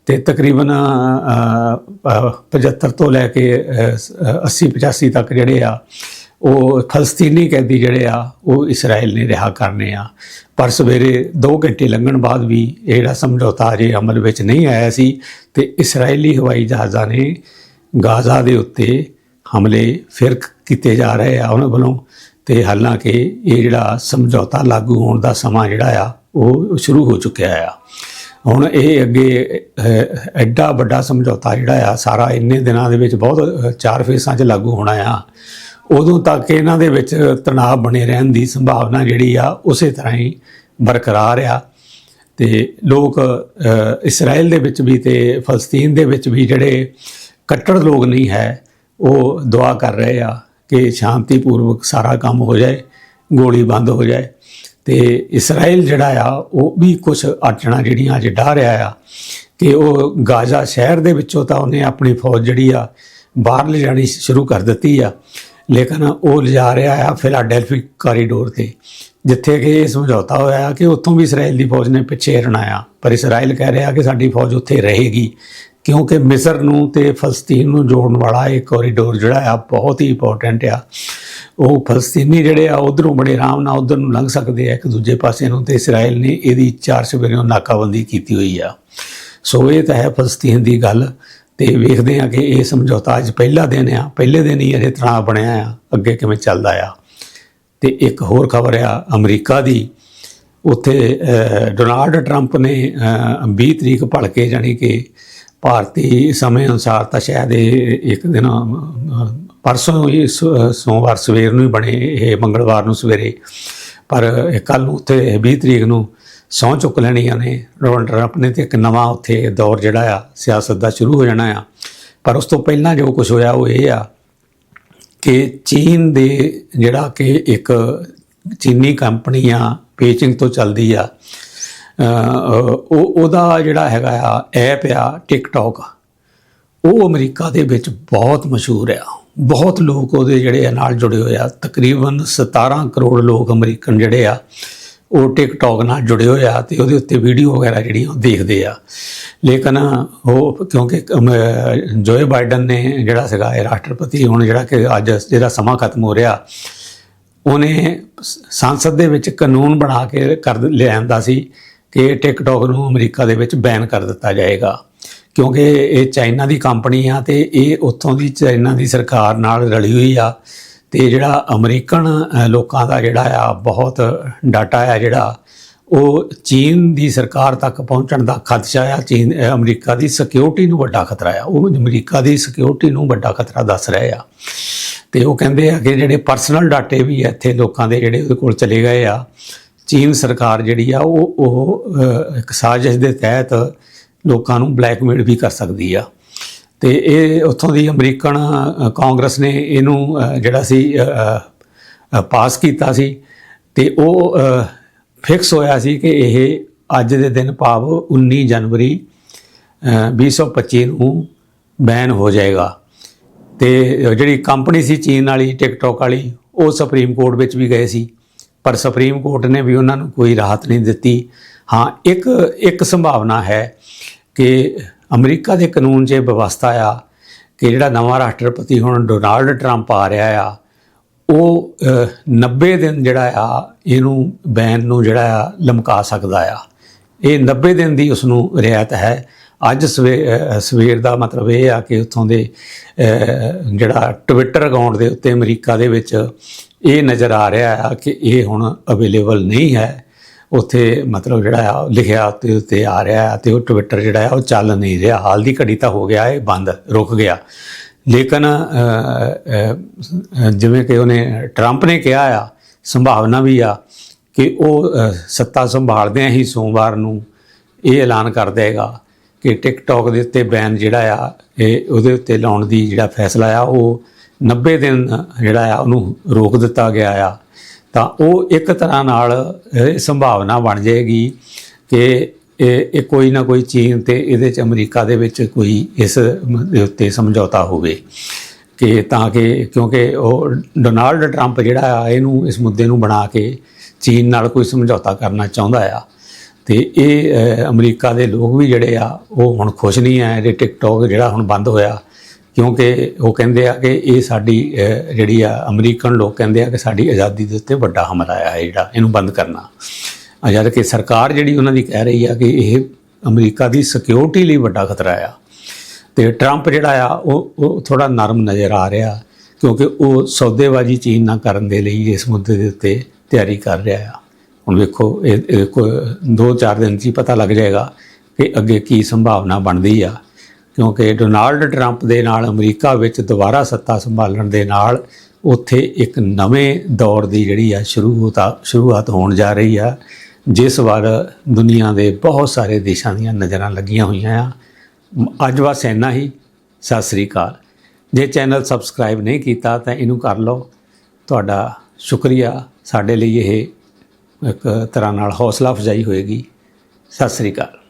ਤੇ ਤਕਰੀਬਨ ਅ, 75 ਤੋਂ ਲੈ ਕੇ 80 85 ਤੱਕ ਜਿਹੜੇ ਆ ਉਹ ਫਲਸਤੀਨੀ ਕੈਦੀ ਜਿਹੜੇ ਆ ਉਹ ਇਸਰਾਇਲ ਨੇ ਰਿਹਾ ਕਰਨੇ ਆ। ਪਰ ਸਵੇਰੇ 2 ਘੰਟੇ ਲੰਘਣ ਬਾਅਦ ਵੀ ਜਿਹੜਾ ਸਮਝੌਤਾ ਅਜੇ ਅਮਲ ਵਿੱਚ ਨਹੀਂ ਆਇਆ ਸੀ ਤੇ ਇਸਰਾਇਲੀ ਹਵਾਈ ਜਹਾਜ਼ਾਂ ਨੇ ਗਾਜ਼ਾ ਦੇ ਉੱਤੇ ਹਮਲੇ ਫਿਰ ਕੀਤੇ ਜਾ ਰਹੇ ਆ। ਉਹਨਾਂ ਵੱਲੋਂ ਤੇ ਹਾਲਾਂਕਿ ਇਹ ਜਿਹੜਾ ਸਮਝੌਤਾ ਲਾਗੂ ਹੋਣ ਦਾ ਸਮਾਂ ਜਿਹੜਾ ਆ ਉਹ ਸ਼ੁਰੂ ਹੋ ਚੁੱਕਿਆ ਆ। ਹੁਣ ਇਹ ਅੱਗੇ ਐਡਾ ਵੱਡਾ ਸਮਝੌਤਾ ਜਿਹੜਾ ਆ ਸਾਰਾ ਇੰਨੇ ਦਿਨਾਂ ਦੇ ਵਿੱਚ ਬਹੁਤ ਚਾਰ ਫੇਸਾਂ 'ਚ ਲਾਗੂ ਹੋਣਾ ਆ। ਉਦੋਂ ਤੱਕ ਇਹਨਾਂ ਦੇ ਵਿੱਚ ਤਣਾਅ ਬਣੇ ਰਹਿਣ ਦੀ ਸੰਭਾਵਨਾ ਜਿਹੜੀ ਆ ਉਸੇ ਤਰ੍ਹਾਂ ਹੀ ਬਰਕਰਾਰ ਆ। ਤੇ ਲੋਕ ਅਹ, ਇਸਰਾਇਲ ਦੇ ਵਿੱਚ ਵੀ ਤੇ ਫਲਸਤੀਨ ਦੇ ਵਿੱਚ ਵੀ ਜਿਹੜੇ ਕੱਟੜ ਲੋਕ ਨਹੀਂ ਹੈ ਉਹ ਦੁਆ ਕਰ ਰਹੇ ਆ। ਕਿ ਸ਼ਾਂਤੀਪੂਰਵਕ ਸਾਰਾ ਕੰਮ ਹੋ ਜਾਏ, ਗੋਲੀ ਬੰਦ ਹੋ ਜਾਏ। ਤੇ ਇਸਰਾਇਲ ਜਿਹੜਾ ਆ, ਉਹ ਵੀ ਕੁਝ ਅੜਚਣਾ ਜਿਹੜੀਆਂ ਅੱਜ ਡਾਹ ਰਿਹਾ ਆ ਕਿ ਉਹ ਗਾਜ਼ਾ ਸ਼ਹਿਰ ਦੇ ਵਿੱਚੋਂ ਤਾਂ ਉਹਨੇ ਆਪਣੀ ਫੌਜ ਜਿਹੜੀ ਆ, ਬਾਹਰ ਲਿਜਾਣੀ ਸ਼ੁਰੂ ਕਰ ਦਿੱਤੀ ਆ। ਲੇਕਿਨ ਉਹ ਲਿਜਾ ਰਿਹਾ ਆ ਫਿਲਾਡੈਲਫੀ ਕੋਰੀਡੋਰ ਤੇ, ਜਿੱਥੇ ਕਿ ਇਹ ਸਮਝੌਤਾ ਹੋਇਆ ਕਿ ਉੱਥੋਂ ਵੀ ਇਸਰਾਇਲ ਦੀ ਫੌਜ ਨੇ ਪਿੱਛੇ ਹਟਣਾ ਆ। ਪਰ ਇਸਰਾਇਲ ਕਹਿ ਰਿਹਾ ਕਿ ਸਾਡੀ ਫੌਜ ਉੱਥੇ ਰਹੇਗੀ। ਕਿਉਂਕਿ ਮਿਸਰ ਨੂੰ ਤੇ ਫਲਸਤੀਨ ਨੂੰ ਜੋੜਨ ਵਾਲਾ ਇਹ ਕੋਰੀਡੋਰ ਜਿਹੜਾ ਆ ਬਹੁਤ ਹੀ ਇੰਪੋਰਟੈਂਟ ਆ। ਉਹ ਫਲਸਤੀਨੀ ਜਿਹੜੇ ਆ ਉਧਰੋਂ ਬੜੇ ਆਰਾਮ ਨਾਲ ਉਧਰ ਨੂੰ ਲੰਘ ਸਕਦੇ ਆ ਇੱਕ ਦੂਜੇ ਪਾਸੇ ਨੂੰ ਤੇ ਇਸਰਾਇਲ ਨੇ ਇਹਦੀ ਚਾਰ ਸਵੇਰਿਓਂ ਨਾਕਾਬੰਦੀ ਕੀਤੀ ਹੋਈ ਆ। ਸੋ ਇਹ ਤਾਂ ਹੈ ਫਲਸਤੀਨ ਦੀ ਗੱਲ ਤੇ ਵੇਖਦੇ ਆ ਕਿ ਇਹ ਸਮਝੌਤਾ ਅੱਜ ਪਹਿਲਾ ਦਿਨ ਆ ਪਹਿਲੇ ਦਿਨ ਹੀ ਇਹ ਤਣਾਅ ਬਣਿਆ ਆ ਅੱਗੇ ਕਿਵੇਂ ਚੱਲਦਾ ਆ। ਤੇ ਇੱਕ ਹੋਰ ਖਬਰ ਆ ਅਮਰੀਕਾ ਦੀ। ਉੱਥੇ ਡੋਨਾਲਡ ਟਰੰਪ ਨੇ ਅਹ, 20 ਤਰੀਕ ਭਲਕੇ ਜਾਣੀ ਕਿ ਭਾਰਤੀ ਸਮੇਂ ਅਨੁਸਾਰ ਤਾਂ ਸ਼ਾਇਦ ਇਹ ਇੱਕ ਦਿਨ, ਪਰਸੋਂ ਹੀ ਸੋਮਵਾਰ ਸਵੇਰ ਨੂੰ ਹੀ ਬਣੇ ਇਹ ਮੰਗਲਵਾਰ ਨੂੰ ਸਵੇਰੇ। ਪਰ ਕੱਲ ਨੂੰ ਉੱਥੇ 20 ਤਰੀਕ ਨੂੰ ਸਹੁੰ ਚੁੱਕ ਲੈਣੀਆਂ ਨੇ। ਡੋਨਲਡ ਟਰੰਪ ਨੇ ਤੇ ਇੱਕ ਨਵਾਂ ਉੱਥੇ ਦੌਰ ਜਿਹੜਾ ਆ, ਸਿਆਸਤ ਦਾ ਸ਼ੁਰੂ ਹੋ ਜਾਣਾ ਆ। ਪਰ ਉਸ ਤੋਂ ਪਹਿਲਾਂ ਜੋ ਕੁਝ ਹੋਇਆ ਉਹ ਇਹ ਆ ਕਿ ਚੀਨ ਦੇ ਜਿਹੜਾ ਕਿ ਇੱਕ ਚੀਨੀ ਕੰਪਨੀ ਆ, ਪੇਚਿੰਗ ਤੋਂ ਚੱਲਦੀ ਆ ਉਹ ਉਹਦਾ ਜਿਹੜਾ ਹੈਗਾ ਆ ਐਪ ਆ ਟਿਕਟੌਕ ਉਹ ਅਮਰੀਕਾ ਦੇ ਵਿੱਚ ਬਹੁਤ ਮਸ਼ਹੂਰ ਆ। ਬਹੁਤ ਲੋਕ ਉਹਦੇ ਜਿਹੜੇ ਆ ਨਾਲ ਜੁੜੇ ਹੋਏ ਆ। ਤਕਰੀਬਨ 17 ਕਰੋੜ ਲੋਕ ਅਮਰੀਕਨ ਜਿਹੜੇ ਆ, ਉਹ ਟਿਕਟੌਕ ਨਾਲ ਜੁੜੇ ਹੋਏ ਆ ਤੇ ਉਹਦੇ ਉੱਤੇ ਵੀਡੀਓ ਵਗੈਰਾ ਜਿਹੜੀਆਂ ਉਹ ਦੇਖਦੇ ਆ। ਲੇਕਿਨ ਉਹ ਕਿਉਂਕਿ ਜੋਏ ਬਾਈਡਨ ਨੇ ਜਿਹੜਾ ਸੀਗਾ ਇਹ ਰਾਸ਼ਟਰਪਤੀ, ਹੁਣ ਜਿਹੜਾ ਕਿ ਅੱਜ ਜਿਹੜਾ ਸਮਾਂ ਖਤਮ ਹੋ ਰਿਹਾ, ਉਹਨੇ ਸੰਸਦ ਦੇ ਵਿੱਚ ਕਾਨੂੰਨ ਬਣਾ ਕੇ ਕਰ ਲਿਆਂਦਾ ਸੀ। ਕਿ ਟਿਕਟੌਕ ਨੂੰ ਅਮਰੀਕਾ ਦੇ ਵਿੱਚ ਬੈਨ ਕਰ ਦਿੱਤਾ ਜਾਏਗਾ। ਕਿਉਂਕਿ ਇਹ ਚਾਈਨਾ ਦੀ ਕੰਪਨੀ ਆ ਤੇ ਇਹ ਉੱਥੋਂ ਦੀ ਚਾਈਨਾ ਦੀ ਸਰਕਾਰ ਨਾਲ ਰਲੀ ਹੋਈ ਆ ਤੇ ਜਿਹੜਾ ਅਮਰੀਕਨ ਲੋਕਾਂ ਦਾ ਜਿਹੜਾ ਆ ਬਹੁਤ ਡਾਟਾ ਆ ਜਿਹੜਾ, ਉਹ ਚੀਨ ਦੀ ਸਰਕਾਰ ਤੱਕ ਪਹੁੰਚਣ ਦਾ ਖਦਸ਼ਾ ਆ। ਚੀਨ ਅਮਰੀਕਾ ਦੀ ਸਿਕਿਉਰਿਟੀ ਨੂੰ ਵੱਡਾ ਖਤਰਾ ਆ। ਉਹ ਅਮਰੀਕਾ ਦੀ ਸਿਕਿਉਰਿਟੀ ਨੂੰ ਵੱਡਾ ਖਤਰਾ ਦੱਸ ਰਹੇ ਆ। ਤੇ ਉਹ ਕਹਿੰਦੇ ਆ ਕਿ ਜਿਹੜੇ ਪਰਸਨਲ ਡਾਟੇ ਵੀ ਇੱਥੇ ਲੋਕਾਂ ਦੇ ਜਿਹੜੇ ਉਹਦੇ ਕੋਲ ਚਲੇ ਗਏ ਆ। ਚੀਨ ਸਰਕਾਰ ਜਿਹੜੀ ਆ ਉਹ ਉਹ ਇੱਕ ਸਾਜ਼ਿਸ਼ ਦੇ ਤਹਿਤ ਲੋਕਾਂ ਨੂੰ ਬਲੈਕਮੇਲ ਵੀ ਕਰ ਸਕਦੀ ਆ। ਤੇ ਇਹ ਉੱਥੋਂ ਦੀ ਅਮਰੀਕਨ ਕਾਂਗਰਸ ਨੇ ਇਹਨੂੰ ਜਿਹੜਾ ਸੀ ਪਾਸ ਕੀਤਾ ਸੀ ਤੇ ਉਹ ਫਿਕਸ ਹੋਇਆ ਸੀ ਕਿ ਇਹ ਅੱਜ ਦੇ ਦਿਨ ਭਾਵ 19 ਜਨਵਰੀ ਅ, 2025 ਨੂੰ ਬੈਨ ਹੋ ਜਾਏਗਾ। ਤੇ ਜਿਹੜੀ ਕੰਪਨੀ ਸੀ ਚੀਨ ਵਾਲੀ ਟਿਕਟੌਕ ਵਾਲੀ ਉਹ ਸੁਪਰੀਮ ਕੋਰਟ ਵਿੱਚ ਵੀ ਗਏ ਸੀ। ਪਰ ਸੁਪਰੀਮ ਕੋਰਟ ਨੇ ਵੀ ਉਹਨਾਂ ਨੂੰ ਕੋਈ ਰਾਹਤ ਨਹੀਂ ਦਿੱਤੀ। ਹਾਂ ਇੱਕ ਇੱਕ ਸੰਭਾਵਨਾ ਹੈ ਕਿ ਅਮਰੀਕਾ ਦੇ ਕਾਨੂੰਨ 'ਚ ਇਹ ਵਿਵਸਥਾ ਆ ਕਿ ਜਿਹੜਾ ਨਵਾਂ ਰਾਸ਼ਟਰਪਤੀ ਹੁਣ ਡੋਨਾਲਡ ਟਰੰਪ ਆ ਰਿਹਾ ਆ ਉਹ ਅਹ, 90 ਦਿਨ ਜਿਹੜਾ ਆ ਇਹਨੂੰ ਬੈਨ ਨੂੰ ਜਿਹੜਾ ਆ ਲਮਕਾ ਸਕਦਾ ਆ। ਇਹ 90 ਦਿਨ ਦੀ ਉਸ ਨੂੰ ਰਿਆਇਤ ਹੈ। ਅੱਜ ਸਵੇ- ਸਵੇਰ ਦਾ ਮਤਲਬ ਇਹ ਆ ਕਿ ਉੱਥੋਂ ਦੇ ਜਿਹੜਾ ਟਵਿੱਟਰ ਅਕਾਊਂਟ ਦੇ ਉੱਤੇ ਅਮਰੀਕਾ ਦੇ ਵਿੱਚ ਇਹ ਨਜ਼ਰ ਆ ਰਿਹਾ ਆ ਕਿ ਇਹ ਹੁਣ ਅਵੇਲੇਬਲ ਨਹੀਂ ਹੈ। ਉੱਥੇ ਮਤਲਬ ਜਿਹੜਾ ਆ, ਲਿਖਿਆ ਉੱਤੇ ਉੱਤੇ ਆ ਰਿਹਾ ਆ ਤੇ ਉਹ ਟਵਿੱਟਰ ਜਿਹੜਾ ਆ, ਉਹ ਚੱਲ ਨਹੀਂ ਰਿਹਾ। ਹਾਲ ਦੀ ਘੜੀ ਤਾਂ ਹੋ ਗਿਆ, ਇਹ ਬੰਦ, ਰੁਕ ਗਿਆ। ਲੇਕਿਨ ਜਿਵੇਂ ਕਿ ਉਹਨੇ ਟਰੰਪ ਨੇ ਕਿਹਾ ਆ, ਸੰਭਾਵਨਾ ਵੀ ਆ ਕਿ ਉਹ ਸੱਤਾ ਸੰਭਾਲਦਿਆਂ ਹੀ ਸੋਮਵਾਰ ਨੂੰ ਇਹ ਐਲਾਨ ਕਰ ਦੇਗਾ। ਕਿ ਟਿਕਟੌਕ ਦੇ ਉੱਤੇ ਬੈਨ ਜਿਹੜਾ ਆ, ਇਹ ਉਹਦੇ ਉੱਤੇ ਲਾਉਣ ਦੀ ਜਿਹੜਾ ਫੈਸਲਾ ਆ, ਉਹ 90 ਦਿਨ ਜਿਹੜਾ ਆ ਉਹਨੂੰ ਰੋਕ ਦਿੱਤਾ ਗਿਆ ਆ। ਤਾਂ ਉਹ ਇੱਕ ਤਰ੍ਹਾਂ ਨਾਲ ਸੰਭਾਵਨਾ ਬਣ ਜਾਏਗੀ ਕਿ ਇਹ ਕੋਈ ਨਾ ਕੋਈ ਚੀਨ ਤੇ ਇਹਦੇ ਚ ਅਮਰੀਕਾ ਦੇ ਵਿੱਚ ਕੋਈ ਇਸ ਦੇ ਉੱਤੇ ਸਮਝੌਤਾ ਹੋਵੇ। ਕਿ ਤਾਂ ਕਿ, ਕਿਉਂਕਿ ਉਹ ਡੋਨਾਲਡ ਟਰੰਪ ਜਿਹੜਾ ਆ, ਇਹਨੂੰ ਇਸ ਮੁੱਦੇ ਨੂੰ ਬਣਾ ਕੇ ਚੀਨ ਨਾਲ ਕੋਈ ਸਮਝੌਤਾ ਕਰਨਾ ਚਾਹੁੰਦਾ ਆ। ਤੇ ਇਹ ਅਮਰੀਕਾ ਦੇ ਲੋਕ ਵੀ ਜਿਹੜੇ ਆ, ਉਹ ਹੁਣ ਖੁਸ਼ ਨਹੀਂ ਆ ਇਹ ਟਿਕਟੌਕ ਜਿਹੜਾ ਹੁਣ ਬੰਦ ਹੋਇਆ। ਕਿਉਂਕਿ ਉਹ ਕਹਿੰਦੇ ਆ ਕਿ ਇਹ ਸਾਡੀ ਜਿਹੜੀ ਆ ਅਮਰੀਕਨ ਲੋਕ ਕਹਿੰਦੇ ਆ ਕਿ ਸਾਡੀ ਆਜ਼ਾਦੀ ਦੇ ਉੱਤੇ ਵੱਡਾ ਹਮਲਾ ਆ ਜਿਹੜਾ, ਇਹਨੂੰ ਬੰਦ ਕਰਨਾ। ਆ ਜਦ ਕਿ ਸਰਕਾਰ ਜਿਹੜੀ ਉਹਨਾਂ ਦੀ ਕਹਿ ਰਹੀ ਆ ਕਿ ਇਹ ਅਮਰੀਕਾ ਦੀ ਸਿਕਿਉਰਿਟੀ ਲਈ ਵੱਡਾ ਖਤਰਾ ਆ। ਤੇ ਟਰੰਪ ਜਿਹੜਾ ਆ, ਉਹ ਉਹ ਥੋੜਾ ਨਰਮ ਨਜ਼ਰ ਆ ਰਿਹਾ, ਕਿਉਂਕਿ ਉਹ ਸੌਦੇਬਾਜ਼ੀ ਚੀਨ ਨਾਲ ਕਰਨ ਦੇ ਲਈ ਇਸ ਮੁੱਦੇ ਦੇ ਉੱਤੇ ਤਿਆਰੀ ਕਰ ਰਿਹਾ ਆ। ਹੁਣ ਵੇਖੋ, ਇਹ ਇਹ ਕੋ ਦੋ ਚਾਰ ਦਿਨ 'ਚ ਹੀ ਪਤਾ ਲੱਗ ਜਾਏਗਾ ਕਿ ਅੱਗੇ ਕੀ ਸੰਭਾਵਨਾ ਬਣਦੀ ਆ। ਕਿਉਂਕਿ ਡੋਨਾਲਡ ਟਰੰਪ ਦੇ ਨਾਲ, ਅਮਰੀਕਾ ਵਿੱਚ ਦੁਬਾਰਾ ਸੱਤਾ ਸੰਭਾਲਣ ਦੇ ਨਾਲ ਉੱਥੇ ਇੱਕ ਨਵੇਂ ਦੌਰ ਦੀ ਜਿਹੜੀ ਆ ਸ਼ੁਰੂਆਤ ਸ਼ੁਰੂਆਤ ਹੋਣ ਜਾ ਰਹੀ ਆ, ਜਿਸ ਵੱਲ ਦੁਨੀਆ ਦੇ ਬਹੁਤ ਸਾਰੇ ਦੇਸ਼ਾਂ ਦੀਆਂ ਨਜ਼ਰਾਂ ਲੱਗੀਆਂ ਹੋਈਆਂ ਆ। ਅੱਜ ਬਸ ਇੰਨਾ ਹੀ। ਸਤਿ ਸ੍ਰੀ ਅਕਾਲ। ਜੇ ਚੈਨਲ ਸਬਸਕ੍ਰਾਈਬ ਨਹੀਂ ਕੀਤਾ ਤਾਂ ਇਹਨੂੰ ਕਰ ਲਓ। ਤੁਹਾਡਾ ਸ਼ੁਕਰੀਆ। ਸਾਡੇ ਲਈ ਇਹ ਇੱਕ ਤਰ੍ਹਾਂ ਨਾਲ ਹੌਸਲਾ ਅਫਜ਼ਾਈ ਹੋਏਗੀ। ਸਤਿ ਸ੍ਰੀ ਅਕਾਲ।